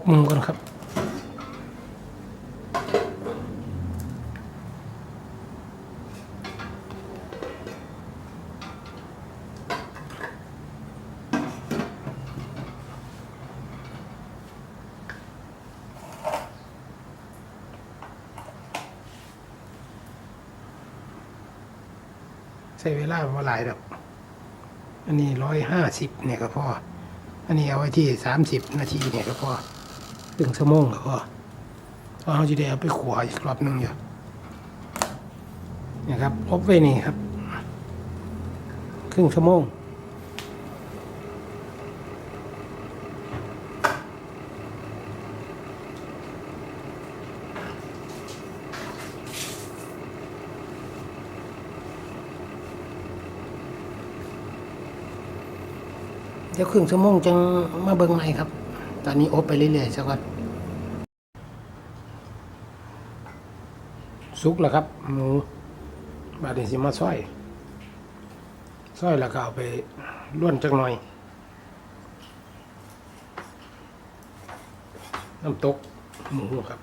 บมือกันครับ ใช้เวลาเมื่อหลายดอกอันนี้ร้อยห้าสิบเนี่ยก็พอ อันนี้เอาไว้ที่สามสิบนาทีเนี่ยก็พอ ครึ่งชั่วโมงก็พอเพราะเราจะได้เอาไปขัวอีกรอบหนึงอยู่นี่ครับอบไว้นี่ครับ ครึ่งชั่วโมงเดี๋ยวครึ่งชั่วโมงจังมาเบิ่งใหม่ครับ ตอนนี้อบไปเรื่อยๆสักก่อนสุกแล้วครับหมูบาดนี้สิมาซอยซอยแล้วก็เอาไปล้วนจักหน่อย น้ำตกหมูครับ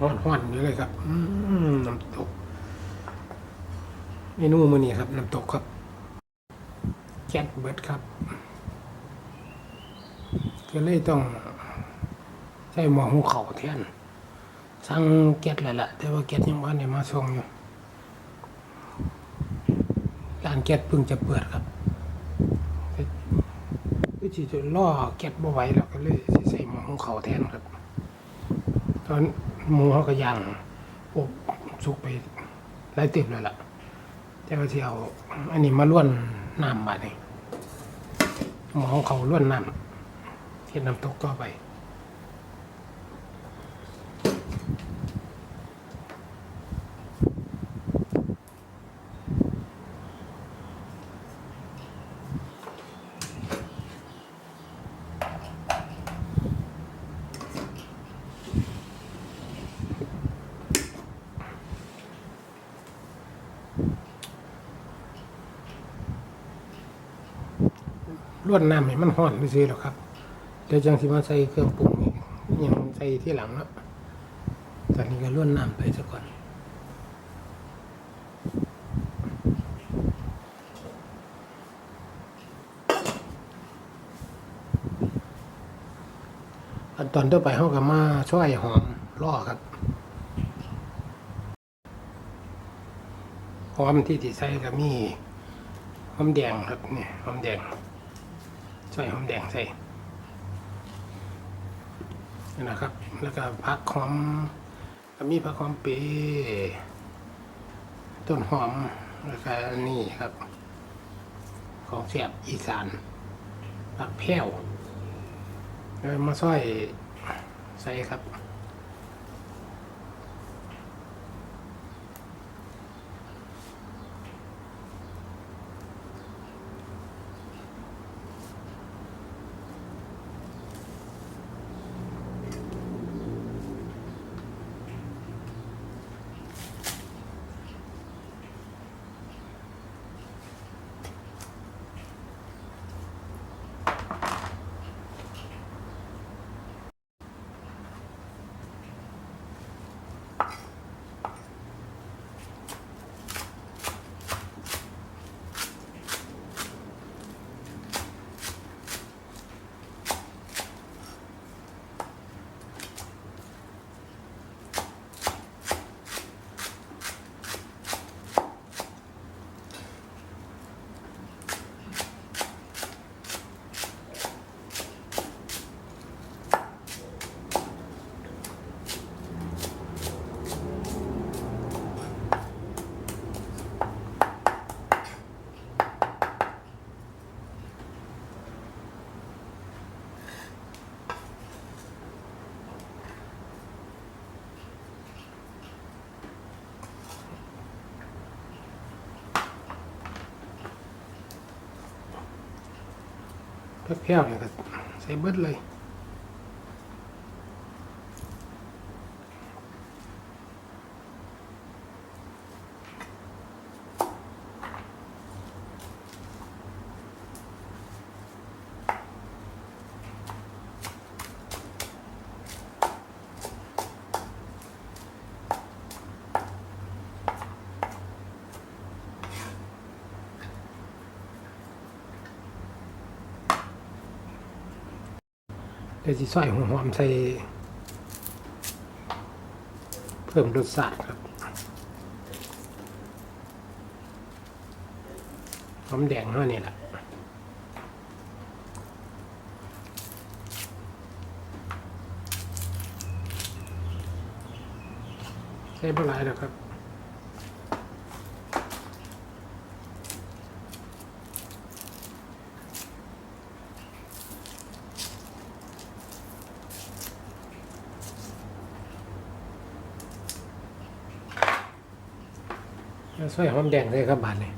ห้อนห้อนๆอยู่เลยครับอืม น้ำตก เมนูมือนี้ครับ น้ำตกครับ แก๊สเบิร์ดครับก็เลยต้อง ใช้หม้อหุงข้าวแทนสั่งแก๊สแล้วล่ะ แต่ว่าแก๊สยังว่าได้มาส่งอยู่ร้านแก๊สเพิ่งจะเปิดครับก็สิจะล่อแก๊สบ่ไหวแล้วก็เลยสิใส่หม้อหุงข้าวแทนครับ ตอนหมูเขาก็ย่าง อบสุกไปหลายเต็มเลยล่ะแต่ว่าที่เอาอันนี้มาล้วนน้ำมาเนี่หมองเขาล้วนน้ำเห็ดน้ำตกก็ไป ล้วนน้ำให้มันห้อนไปซื้อหรอกครับเดี๋ยวจังสิมาใส่เครื่องปรุงนี่ยังใส่ที่หลังเนาะตอนนี้ก็ล้วนน้ำไปซะก่อนขั้นตอนต่อไปเขาก็มาช่วยหอมล่อครับหอมที่ที่ใส่ก็มีหอมแดงครับนี่หอมแดง ใส่หอมแดงใส่นะครับ แล้วก็ผักหอมก็มีผักหอมเปต้นหอมแล้วก็นี่ครับ ของแสบอีสานผักแพ้วแล้วมาซอยใส่ครับ แพ้วๆเนี่ยก็ใส่เบิดเลย เดี๋ยวสิซอยหัวหอมใส่ เพิ่มรสชาติครับหอมแดงเท่านี้แหละใส่ปลายแล้วครับ ช่วยหอมแดงได้ครับบาทนี่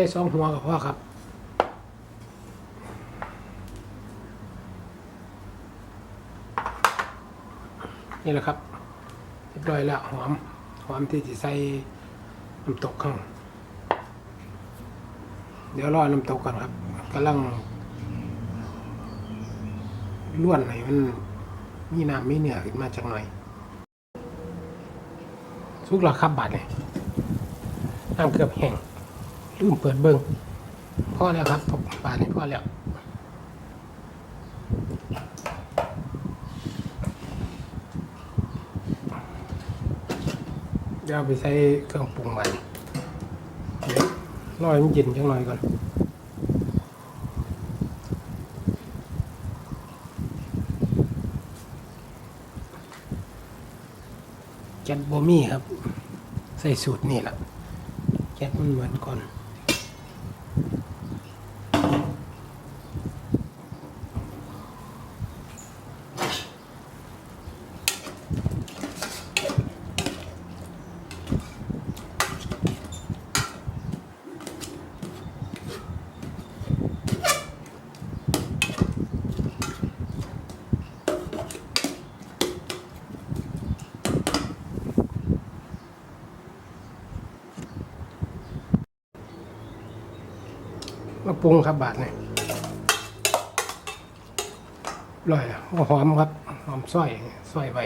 ได้สองหัวกับพ่อครับนี่แหละครับเรียบร้อยแล้วหอมหอมที่จะใส่น้ำตกข้างเดี๋ยวรอน้ำตกก่อนครับกำลังล้วนให้มันมีน้ำมีเนื้อขึ้นมาจังหน่อยสุกแล้วครับบาดเลยน้ำเกือบแห้ง ลืมเปิดเบิ้งพ่อแล้วครับผมป่านนี้พอแล้วเดี๋ยวไปใส่เครื่องปรุงใหม่เดี๋ยวรอให้มันเย็นจังหน่อยก่อนแก๊สโบมี่ครับ ใส่สูตรนี่แหละแก๊สมันเหมือนก่อน มาปรุงครับบาทนี่อร่อยอะหอมครับ หอมส้อยส้อยใบ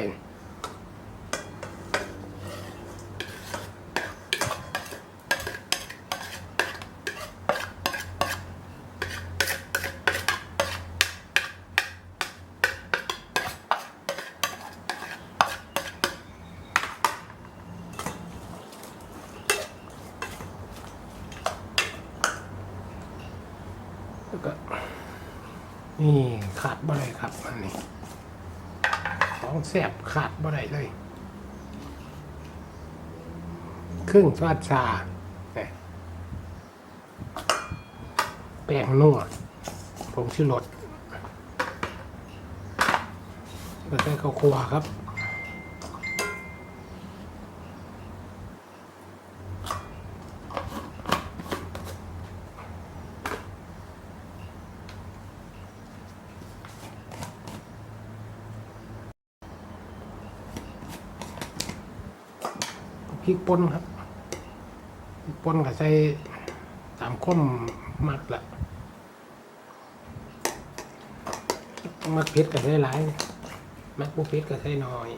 นี่ขาดบ่ได้ครับอันนี้ของแสบขาดบ่ได้เลย ครึ่งซอสชาแป้งนัวผงชูรสก็ใส่ข้าวคั่วครับ พริกป่นครับพริกป่นก็ใส่ตามข้มมักละมักเผ็ดก็ใส่หลายมักบ่เผ็ดก็ใส่น้อย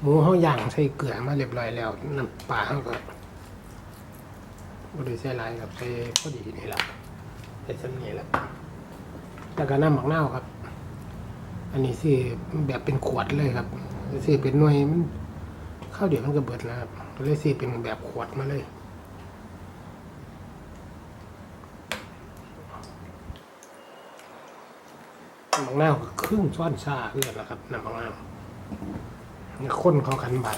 หมูเฮาย่างใส่เกลือมาเรียบร้อยแล้วน้ำปลาเฮาก็บ่ได้ใส่หลายครับใส่พอดีนี่ล่ะใส่ซ้ำนี้ละแล้วก็น้ำหมักนาวครับ อันนี้สิแบบเป็นขวดเลยครับสิเป็นหน่วยมัน ข้าวเดียวมันก็เบิดนะครับเลยสิเป็นแบบขวดมาเลยบางหน้าครึ่งช้อนชาเพื่อนนะครับน้ำบางหน้าข้นของขันบาท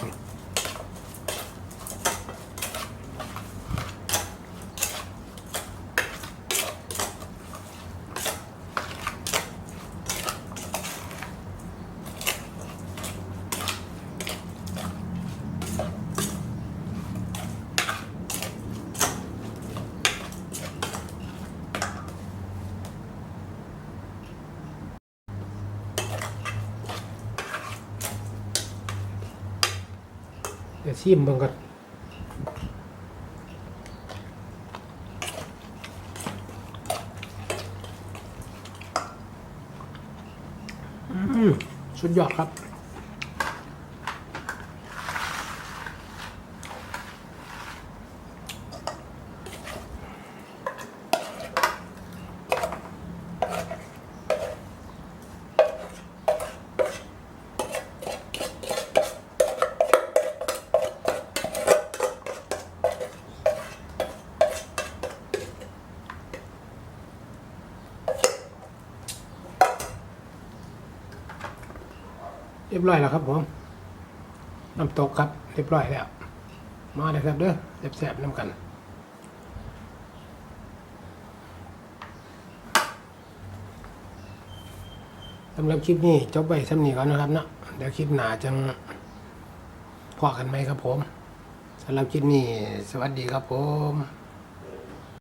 ดี๋ยวชิมเบิ่งก่อนอืมสุดยอดครับ เรียบร้อยแล้วครับผมน้ำตกครับ เรียบร้อยแล้ว มาเลยครับเด้อแซ่บๆน้ำกันสำหรับคลิปนี้จบไปสำนีก่อนนะครับเนาะเดี๋ยวคลิปหนาจังพอกันไหมครับผมสำหรับคลิปนี้ สวัสดีครับผม